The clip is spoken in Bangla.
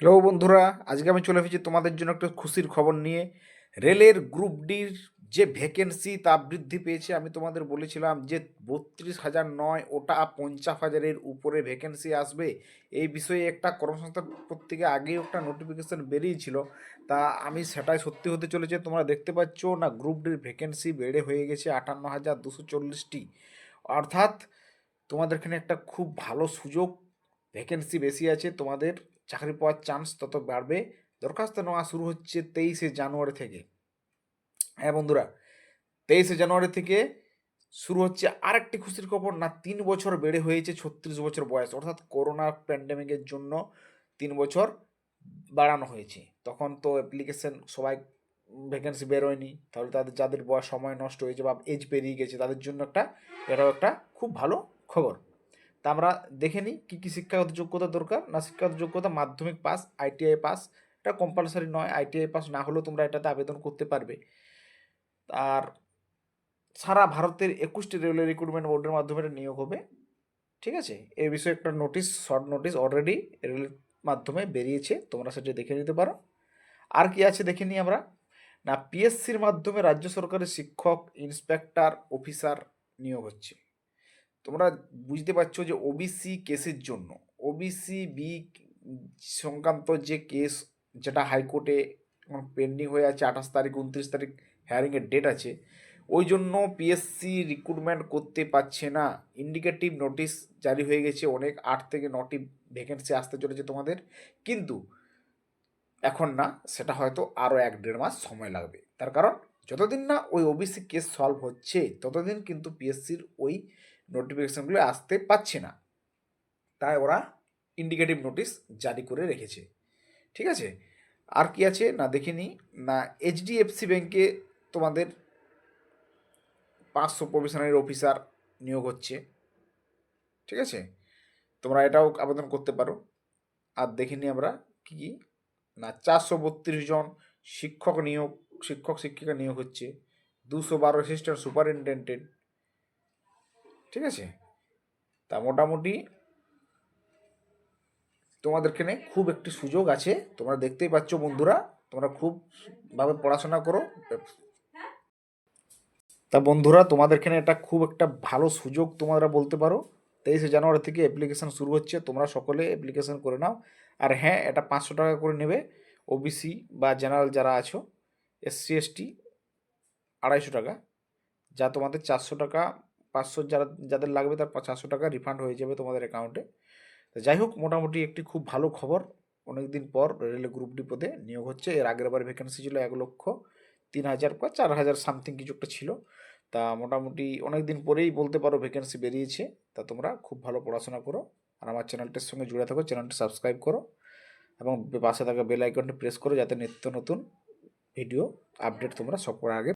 হ্যালো বন্ধুরা, আজকে আমি চলে এসেছি তোমাদের জন্য একটা খুশির খবর নিয়ে। রেলের গ্রুপ ডির যে ভ্যাকেন্সি তা বৃদ্ধি পেয়েছে, আমি তোমাদের বলেছিলাম যে বত্রিশ হাজার নয় ওটা পঞ্চাশ হাজারের উপরে ভ্যাকেন্সি আসবে। এই বিষয়ে একটা কর্মসংস্থান পত্রিকা আগেই একটা নোটিফিকেশন বেরিয়েছিল। তা আমি সেটাই সত্যি হতে চলেছে, তোমরা দেখতে পাচ্ছ না গ্রুপ ডির ভ্যাকেন্সি বেড়ে হয়ে গেছে আটান্ন হাজার দুশো চল্লিশটি। অর্থাৎ তোমাদের এখানে একটা খুব ভালো সুযোগ ভ্যাকেন্সি বেশি আছে তোমাদের। চাকরি পাওয়ার চান্স তত বাড়বে। দরখাস্ত নেওয়া শুরু হচ্ছে তেইশে জানুয়ারি থেকে। হ্যাঁ বন্ধুরা, তেইশে জানুয়ারি থেকে শুরু হচ্ছে আরেকটি খুশির খবর। না, তিন বছর বেড়ে হয়েছে ছত্রিশ বছর বয়স। অর্থাৎ করোনা প্যান্ডেমিকের জন্য তিন বছর বাড়ানো হয়েছে। তখন তো অ্যাপ্লিকেশন সবাই ভ্যাকেন্সি বেরোয়নি। তাহলে তাদের, যাদের বয়স সময় নষ্ট হয়েছে বা এজ পেরিয়ে গেছে, তাদের জন্য একটা, এটাও একটা খুব ভালো খবর। তা আমরা দেখে নিই কী কী শিক্ষাগত যোগ্যতা দরকার। না শিক্ষাগত যোগ্যতা, মাধ্যমিক পাস আইটিআই পাস। এটা কম্পালসারি নয় আইটিআই পাস না হলেও তোমরা এটাতে আবেদন করতে পারবে। আর সারা ভারতের একুশটি রেলওয়ে রিক্রুটমেন্ট বোর্ডের মাধ্যমে এটা নিয়োগ হবে। ঠিক আছে? এই বিষয়ে একটা নোটিশ শর্ট নোটিশ অলরেডি রেলের মাধ্যমে বেরিয়েছে। তোমরা সেটা দেখে নিতে পারো। আর কি আছে দেখে নিই আমরা? না পিএসসির মাধ্যমে রাজ্য সরকারের শিক্ষক ইন্সপেক্টর অফিসার নিয়োগ হচ্ছে। তোমরা বুঝতে পারছ যে ওবিসি কেসের জন্য ওবিসি বি সংক্রান্ত যে কেস যেটা হাইকোর্টে পেন্ডিং হয়ে আছে, আঠাশ তারিখ, উনত্রিশ তারিখ হেয়ারিংয়ের ডেট আছে, ওই জন্য পিএসসি রিক্রুটমেন্ট করতে পারছে না। ইন্ডিকেটিভ নোটিশ জারি হয়ে গেছে, অনেক আট থেকে নটি ভ্যাকেন্সি আসতে চলেছে তোমাদের, কিন্তু এখন না, সেটা হয়তো আরও এক দেড় মাস সময় লাগবে। তার কারণ, যতদিন না ওই ওবিসি কেস সলভ হচ্ছে, ততদিন কিন্তু পিএসসির ওই নোটিফিকেশানগুলো আসতে পারছে না। তাই ওরা ইন্ডিকেটিভ নোটিশ জারি করে রেখেছে। ঠিক আছে? আর কি আছে? না, দেখে দেখিনি না এইচডিএফসি ব্যাংকে তোমাদের পাঁচশো প্রফেশনারি অফিসার নিয়োগ হচ্ছে। ঠিক আছে? তোমরা এটাও আবেদন করতে পারো। আর দেখে দেখিনি আমরা কি কি। না, চারশো বত্রিশ জন শিক্ষক নিয়োগ শিক্ষক শিক্ষিকা নিয়োগ হচ্ছে। দুশো বারো অ্যাসিস্ট্যান্ট সুপারিনটেন্ডেন্ট ঠিক আছে? তা মোটামুটি তোমাদের এখানে খুব একটি সুযোগ আছে। তোমরা দেখতেই পাচ্ছ বন্ধুরা, তোমরা খুব ভাবে পড়াশোনা করো। তা বন্ধুরা তোমাদের এখানে এটা খুব একটা ভালো সুযোগ তোমরা বলতে পারো। তেইশে জানুয়ারি থেকে অ্যাপ্লিকেশান শুরু হচ্ছে, তোমরা সকলে অ্যাপ্লিকেশান করে নাও। আর হ্যাঁ এটা পাঁচশো টাকা করে নেবে। ওবিসি বা জেনারেল যারা আছো এসসি এসটি আড়াইশো টাকা, যা তোমাদের চারশো টাকা পাঁচশো যারা, যাদের লাগবে তার চারশো টাকা রিফান্ড হয়ে যাবে তোমাদের অ্যাকাউন্টে তো যাই হোক, মোটামুটি একটি খুব ভালো খবর। অনেক দিন পর রেলে গ্রুপ ডি পদে নিয়োগ হচ্ছে। এর আগের বার ভ্যাকেন্সি ছিল এক লক্ষ তিন হাজার বা চার হাজার সামথিং কিছু একটা ছিল। তা মোটামুটি অনেক দিন পরেই বলতে পারো ভ্যাকেন্সি বেরিয়েছে। তা তোমরা খুব ভালো পড়াশোনা করো। আর আমার চ্যানেলটির সঙ্গে জুড়ে থাকো চ্যানেলটি সাবস্ক্রাইব করো। এবং পাশে থাকা বেল আইকনটি প্রেস করো যাতে নিত্য নতুন ভিডিও আপডেট তোমরা সবার আগে